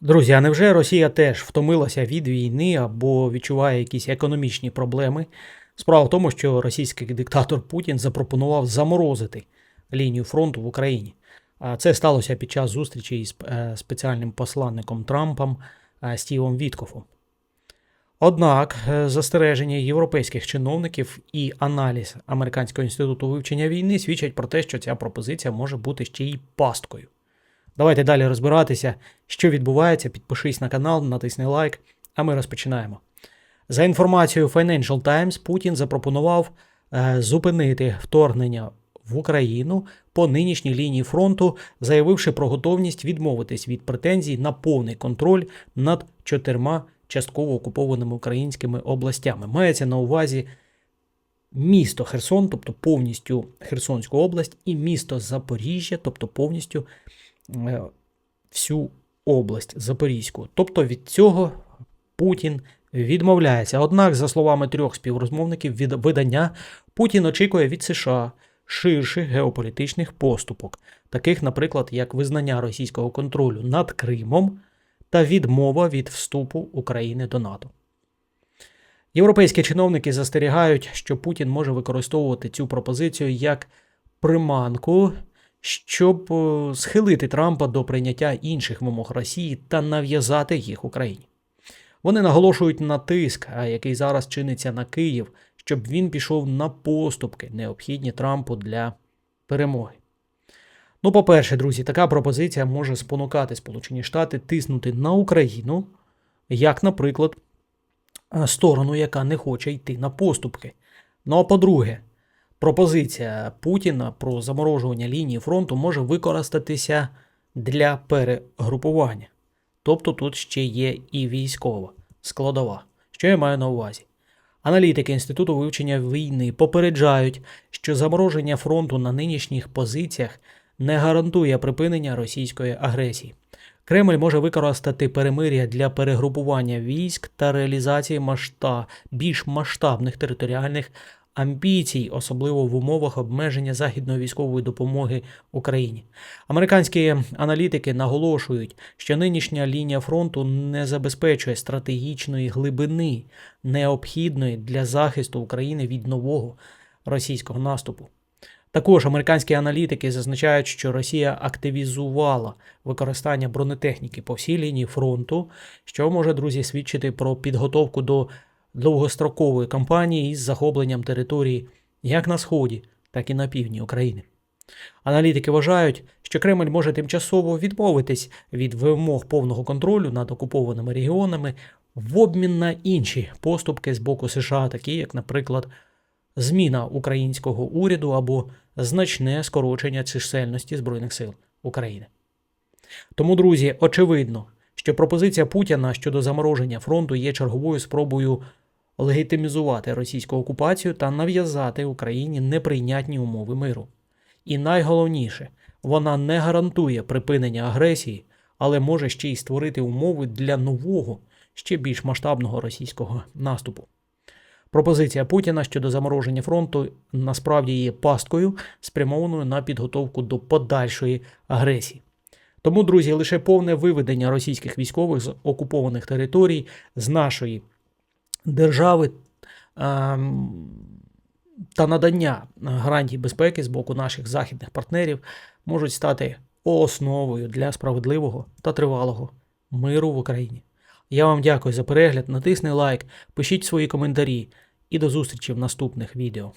Друзі, а невже Росія теж втомилася від війни або відчуває якісь економічні проблеми? Справа в тому, що російський диктатор Путін запропонував заморозити лінію фронту в Україні. А Це сталося під час зустрічі із е, спеціальним посланником Трампом е, Стівом Віткофом. Однак е, застереження європейських чиновників і аналіз Американського інституту вивчення війни свідчать про те, що ця пропозиція може бути ще й пасткою. Давайте далі розбиратися, що відбувається. Підпишись на канал, натисни лайк, а ми розпочинаємо. За інформацією Financial Times, Путін запропонував е, зупинити вторгнення в Україну по нинішній лінії фронту, заявивши про готовність відмовитись від претензій на повний контроль над чотирма частково окупованими українськими областями. Мається на увазі місто Херсон, тобто повністю Херсонську область, і місто Запоріжжя, тобто повністю всю область Запорізьку. Тобто від цього Путін відмовляється. Однак, за словами трьох співрозмовників від видання, Путін очікує від США ширших геополітичних поступок, таких, наприклад, як визнання російського контролю над Кримом та відмова від вступу України до НАТО. Європейські чиновники застерігають, що Путін може використовувати цю пропозицію як приманку, щоб е, схилити Трампа до прийняття інших вимог Росії та нав'язати їх Україні. Вони наголошують на тиск, який зараз чиниться на Київ, щоб він пішов на поступки, необхідні Трампу для перемоги. Ну, по-перше, друзі, така пропозиція може спонукати Сполучені Штати тиснути на Україну, як, наприклад, е, сторону, яка не хоче йти на поступки. Ну а по-друге, пропозиція Путіна про заморожування лінії фронту може використатися для перегрупування. Тобто тут ще є і військова складова. Що я маю на увазі? Аналітики Інституту вивчення війни попереджають, що замороження фронту на нинішніх позиціях не гарантує припинення російської агресії. Кремль може використати перемир'я для перегрупування військ та реалізації масштаб, більш масштабних територіальних амбіцій, особливо в умовах обмеження західної військової допомоги Україні. Американські аналітики наголошують, що нинішня лінія фронту не забезпечує стратегічної глибини, необхідної для захисту України від нового російського наступу. Також американські аналітики зазначають, що Росія активізувала використання бронетехніки по всій лінії фронту, що може, друзі, свідчити про підготовку до довгострокової кампанії із захопленням території як на сході, так і на півдні України. Аналітики вважають, що Кремль може тимчасово відмовитись від вимог повного контролю над окупованими регіонами в обмін на інші поступки з боку США, такі як, наприклад, зміна українського уряду або значне скорочення чисельності Збройних сил України. Тому, друзі, очевидно, що пропозиція Путіна щодо замороження фронту є черговою спробою легітимізувати російську окупацію та нав'язати Україні неприйнятні умови миру. І найголовніше, вона не гарантує припинення агресії, але може ще й створити умови для нового, ще більш масштабного російського наступу. Пропозиція Путіна щодо замороження фронту насправді є пасткою, спрямованою на підготовку до подальшої агресії. Тому, друзі, лише повне виведення російських військових з окупованих територій з нашої держави ем, та надання гарантій безпеки з боку наших західних партнерів можуть стати основою для справедливого та тривалого миру в Україні. Я вам дякую за перегляд. Натисни лайк, пишіть свої коментарі і до зустрічі в наступних відео.